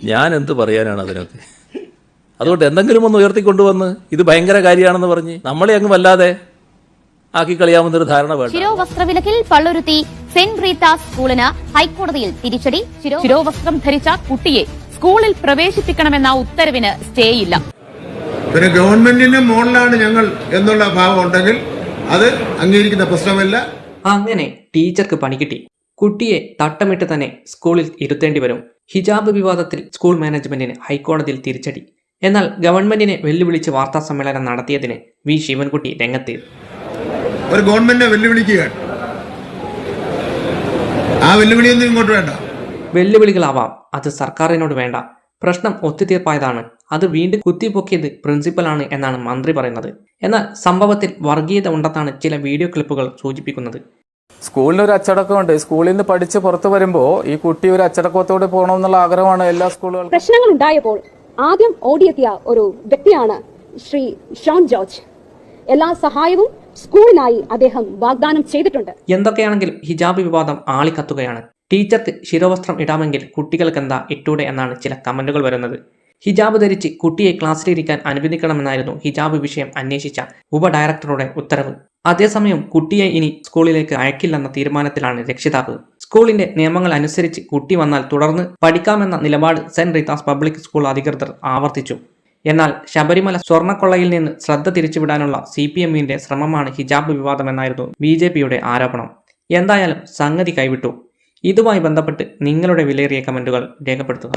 ഞാൻ എന്ത് പറയാനാണ് അതിനൊക്കെ അതുകൊണ്ട് എന്തെങ്കിലും ഒന്ന് ഉയർത്തിക്കൊണ്ടുവന്ന് ഇത് ഭയങ്കര കാര്യമാണെന്ന് പറഞ്ഞ് നമ്മളെ അങ്ങ് വല്ലാതെ ആക്കി കളയാവുന്നൊരു ധാരണ വേണ്ട. ശിരോവസ്ത്രവിലക്കിൽ പള്ളുരുത്തി സെന്റ് റീത്താസ് സ്കൂളിന് ഹൈക്കോടതിയിൽ തിരിച്ചടി. ശിരോ ശിരോവസ്ത്രം ധരിച്ച കുട്ടിയെ സ്കൂളിൽ പ്രവേശിപ്പിക്കണമെന്ന ഉത്തരവിന് സ്റ്റേയില്ല. പിന്നെ ഗവൺമെന്റിന്റെ മുകളിലാണ് ഞങ്ങൾ എന്നുള്ള ഭാവം ഉണ്ടെങ്കിൽ അത് അംഗീകരിക്കുന്ന പ്രശ്നമല്ല. അങ്ങനെ ടീച്ചർക്ക് പണികിട്ടി കുട്ടിയെ തട്ടമിട്ട് തന്നെ സ്കൂളിൽ ഇരുത്തേണ്ടി വരും. ഹിജാബ് വിവാദത്തിൽ സ്കൂൾ മാനേജ്മെന്റിന് ഹൈക്കോടതിയിൽ തിരിച്ചടി. എന്നാൽ ഗവൺമെന്റിനെ വെല്ലുവിളിച്ച് വാർത്താ സമ്മേളനം നടത്തിയതിന് വി. ശിവൻകുട്ടി രംഗത്തെ ഒരു ഗവൺമെന്റിനെ വെല്ലുവിളിക്കുകയാണ്. ആ വെല്ലുവിളിയൊന്നും ഇങ്ങോട്ട് വേണ്ട. വെല്ലുവിളികളാവാം. അത് സർക്കാരിനോട് വേണ്ട. പ്രശ്നം ഒത്തുതീർപ്പായതാണ്. അത് വീണ്ടും കുത്തിപ്പൊക്കിയത് പ്രിൻസിപ്പലാണ് എന്നാണ് മന്ത്രി പറയുന്നത്. എന്നാൽ സംഭവത്തിൽ വർഗീയത ഉണ്ടെന്നാണ് ചില വീഡിയോ ക്ലിപ്പുകൾ സൂചിപ്പിക്കുന്നത്. സ്കൂളിന് ഒരു അച്ചടക്കമുണ്ട്. സ്കൂളിൽ നിന്ന് പഠിച്ച് പുറത്തു വരുമ്പോ ഈ കുട്ടി ഒരു അച്ചടക്കത്തോടെ പോകണമെന്നുള്ള ആഗ്രഹമാണ് എല്ലാ സ്കൂളുകളും പ്രശ്നങ്ങൾ ഉണ്ടായപ്പോൾ ആദ്യം ഓടിയെത്തിയ ഒരു വ്യക്തിയാണ് ശ്രീ ഷോൺ ജോർജ്. എല്ലാ സഹായവും സ്കൂളിനായി അദ്ദേഹം വാഗ്ദാനം ചെയ്തിട്ടുണ്ട്. എന്തൊക്കെയാണെങ്കിലും ഹിജാബ് വിവാദം ആളിക്കത്തുകയാണ്. ടീച്ചർക്ക് ശിരോവസ്ത്രം ഇടാമെങ്കിൽ കുട്ടികൾക്കെന്താ ഇട്ടൂടെ എന്നാണ് ചില കമന്റുകൾ വരുന്നത്. ഹിജാബ് ധരിച്ച് കുട്ടിയെ ക്ലാസ്സിലിരിക്കാൻ അനുവദിക്കണമെന്നായിരുന്നു ഹിജാബ് വിഷയം അന്വേഷിച്ച ഉപ ഡയറക്ടറുടെ ഉത്തരവ്. അതേസമയം കുട്ടിയെ ഇനി സ്കൂളിലേക്ക് അയക്കില്ലെന്ന തീരുമാനത്തിലാണ് രക്ഷിതാവ്. സ്കൂളിന്റെ നിയമങ്ങൾ അനുസരിച്ച് കുട്ടി വന്നാൽ തുടർന്ന് പഠിക്കാമെന്ന നിലപാട് സെന്റ് റീതാസ് പബ്ലിക് സ്കൂൾ അധികൃതർ ആവർത്തിച്ചു. എന്നാൽ ശബരിമല സ്വർണക്കൊള്ളയിൽ നിന്ന് ശ്രദ്ധ തിരിച്ചുവിടാനുള്ള സി പി എമ്മിന്റെ ശ്രമമാണ് ഹിജാബ് വിവാദമെന്നായിരുന്നു ബി ജെ പിയുടെ ആരോപണം. എന്തായാലും സംഗതി കൈവിട്ടു. ഇതുമായി ബന്ധപ്പെട്ട് നിങ്ങളുടെ വിലയേറിയ കമന്റുകൾ രേഖപ്പെടുത്തുക.